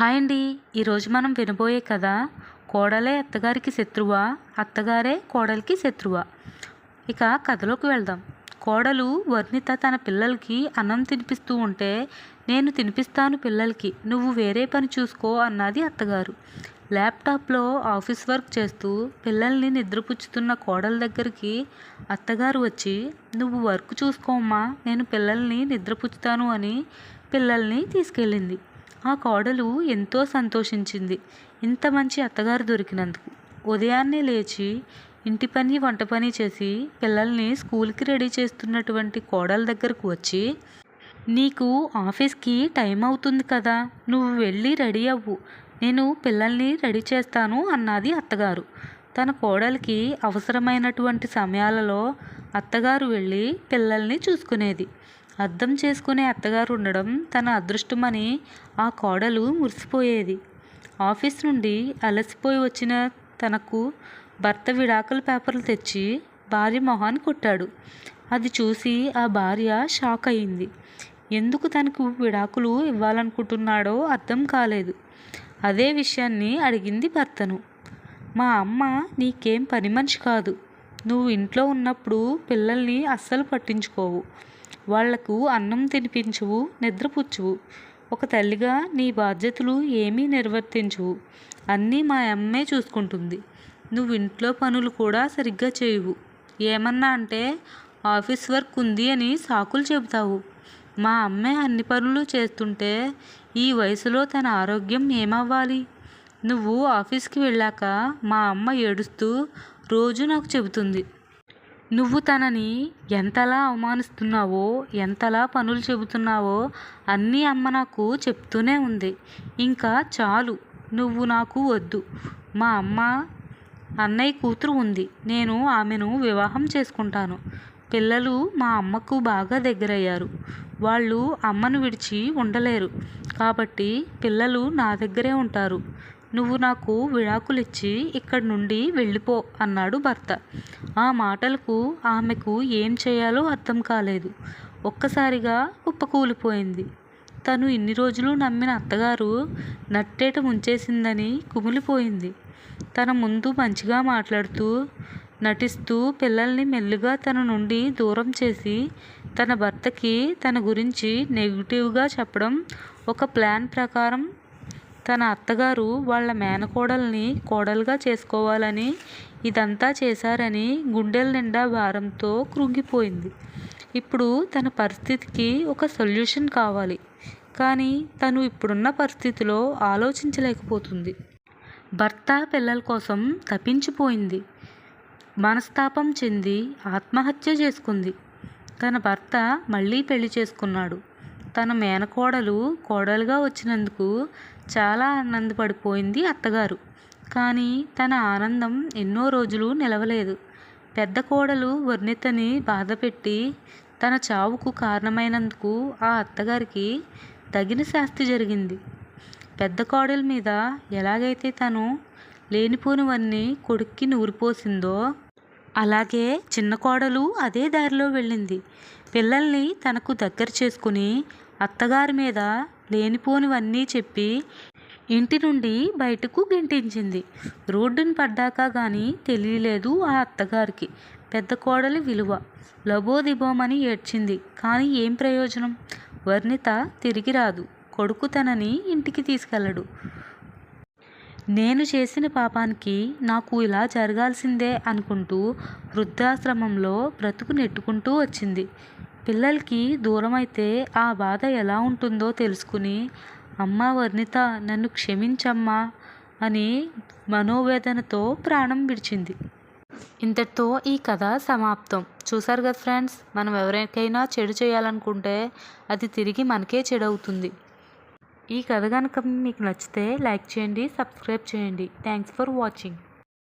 Hi అండి. ఈరోజు మనం వినబోయే కథ కోడలే అత్తగారికి శత్రువా అత్తగారే కోడలికి శత్రువా. ఇక కథలోకి వెళ్దాం. కోడలు వర్ణిత తన పిల్లలకి అన్నం తినిపిస్తూ ఉంటే నేను తినిపిస్తాను పిల్లలకి నువ్వు వేరే పని చూసుకో అన్నది అత్తగారు. ల్యాప్టాప్లో ఆఫీస్ వర్క్ చేస్తూ పిల్లల్ని నిద్రపుచ్చుతున్న కోడల దగ్గరికి అత్తగారు వచ్చి నువ్వు వర్క్ చూసుకోమ్మా నేను పిల్లల్ని నిద్రపుచ్చుతాను అని పిల్లల్ని తీసుకెళ్ళింది. ఆ కోడలు ఎంతో సంతోషించింది. ఇంత మంచి అత్తగారు దొరికినందుకు. ఉదయాన్నే లేచి ఇంటి పని వంట పని చేసి పిల్లల్ని స్కూల్కి రెడీ చేస్తున్నటువంటి కోడల దగ్గరకు వచ్చి నీకు ఆఫీస్కి టైం అవుతుంది కదా నువ్వు వెళ్ళి రెడీ అవ్వు. నేను పిల్లల్ని రెడీ చేస్తాను అన్నది అత్తగారు. తన కోడలికి అవసరమైనటువంటి సమయాలలో అత్తగారు వెళ్ళి పిల్లల్ని చూసుకునేది. అర్థం చేసుకునే అత్తగారు ఉండడం తన అదృష్టమని ఆ కోడలు మురిసిపోయేది. ఆఫీస్ నుండి అలసిపోయి వచ్చిన తనకు భర్త విడాకుల పేపర్లు తెచ్చి భార్య మొహాన్ని కొట్టాడు. అది చూసి ఆ భార్య షాక్ అయింది. ఎందుకు తనకు విడాకులు ఇవ్వాలనుకుంటున్నాడో అర్థం కాలేదు. అదే విషయాన్ని అడిగింది భర్తను. మా అమ్మ నీకేం పని మనిషి కాదు. నువ్వు ఇంట్లో ఉన్నప్పుడు పిల్లల్ని అస్సలు పట్టించుకోవు. వాళ్ళకు అన్నం తినిపించువు నిద్రపుచ్చువు. ఒక తల్లిగా నీ బాధ్యతలు ఏమీ నిర్వర్తించువు. అన్నీ మా అమ్మే చూసుకుంటుంది. నువ్వు ఇంట్లో పనులు కూడా సరిగ్గా చేయవు. ఏమన్నా అంటే ఆఫీస్ వర్క్ ఉంది అని సాకులు చెబుతావు. మా అమ్మే అన్ని పనులు చేస్తుంటే ఈ వయసులో తన ఆరోగ్యం ఏమవ్వాలి? నువ్వు ఆఫీస్కి వెళ్ళాక మా అమ్మ ఏడుస్తూ రోజు నాకు చెబుతుంది. నువ్వు తనని ఎంతలా అవమానిస్తున్నావో ఎంతలా పనులు చెబుతున్నావో అన్నీ అమ్మ నాకు చెప్తూనే ఉంది. ఇంకా చాలు నువ్వు నాకు వద్దు. మా అమ్మ అన్నయ్య కూతురు ఉంది. నేను ఆమెను వివాహం చేసుకుంటాను. పిల్లలు మా అమ్మకు బాగా దగ్గరయ్యారు. వాళ్ళు అమ్మను విడిచి ఉండలేరు. కాబట్టి పిల్లలు నా దగ్గరే ఉంటారు. నువ్వు నాకు విడాకులిచ్చి ఇక్కడి నుండి వెళ్ళిపో అన్నాడు భర్త. ఆ మాటలకు ఆమెకు ఏం చేయాలో అర్థం కాలేదు. ఒక్కసారిగా కుప్పకూలిపోయింది. తను ఇన్ని రోజులు నమ్మిన అత్తగారు నట్టేట ముంచేసిందని కుమిలిపోయింది. తన ముందు మంచిగా మాట్లాడుతూ నటిస్తూ పిల్లల్ని మెల్లుగా తన నుండి దూరం చేసి తన భర్తకి తన గురించి నెగిటివ్గా చెప్పడం ఒక ప్లాన్ ప్రకారం తన అత్తగారు వాళ్ళ మేనకోడల్ని కోడలుగా చేసుకోవాలని ఇదంతా చేశారని గుండెల నిండా భారంతో కృంగిపోయింది. ఇప్పుడు తన పరిస్థితికి ఒక సొల్యూషన్ కావాలి. కానీ తను ఇప్పుడున్న పరిస్థితిలో ఆలోచించలేకపోతుంది. భర్త పిల్లల కోసం తప్పించిపోయింది. మనస్తాపం చెంది ఆత్మహత్య చేసుకుంది. తన భర్త మళ్ళీ పెళ్ళి చేసుకున్నాడు. తన మేనకోడలు కోడలుగా వచ్చినందుకు చాలా ఆనందపడిపోయింది అత్తగారు. కానీ తన ఆనందం ఎన్నో రోజులు నిలవలేదు. పెద్ద కోడలు వర్ణితని బాధపెట్టి తన చావుకు కారణమైనందుకు ఆ అత్తగారికి తగిన శాస్తి జరిగింది. పెద్ద కోడల మీద ఎలాగైతే తను లేనిపోనివన్నీ కొడుక్కి నూరిపోసిందో అలాగే చిన్న కోడలు అదే దారిలో వెళ్ళింది. పిల్లల్ని తనకు దగ్గర చేసుకుని అత్తగారి మీద లేనిపోనివన్నీ చెప్పి ఇంటి నుండి బయటకు గెంటించింది. రోడ్డును పడ్డాక కానీ తెలియలేదు ఆ అత్తగారికి. పెద్ద కోడలి విలువ. లబోదిబోమని ఏడ్చింది. కానీ ఏం ప్రయోజనం? వర్ణిత తిరిగి రాదు. కొడుకు తనని ఇంటికి తీసుకెళ్ళడు. నేను చేసిన పాపానికి నాకు ఇలా జరగాల్సిందే అనుకుంటూ వృద్ధాశ్రమంలో బ్రతుకు నెట్టుకుంటూ వచ్చింది. పిల్లలకి దూరమైతే ఆ బాధ ఎలా ఉంటుందో తెలుసుకుని అమ్మ వర్ణిత నన్ను క్షమించమ్మా అని మనోవేదనతో ప్రాణం విడిచింది. ఇంతటితో ఈ కథ సమాప్తం. చూసారు కదా ఫ్రెండ్స్? మనం ఎవరికైనా చెడు చేయాలనుకుంటే అది తిరిగి మనకే చెడు అవుతుంది ఈ కథ కనుక మీకు నచ్చితే లైక్ చేయండి సబ్స్క్రైబ్ చేయండి. Thanks for watching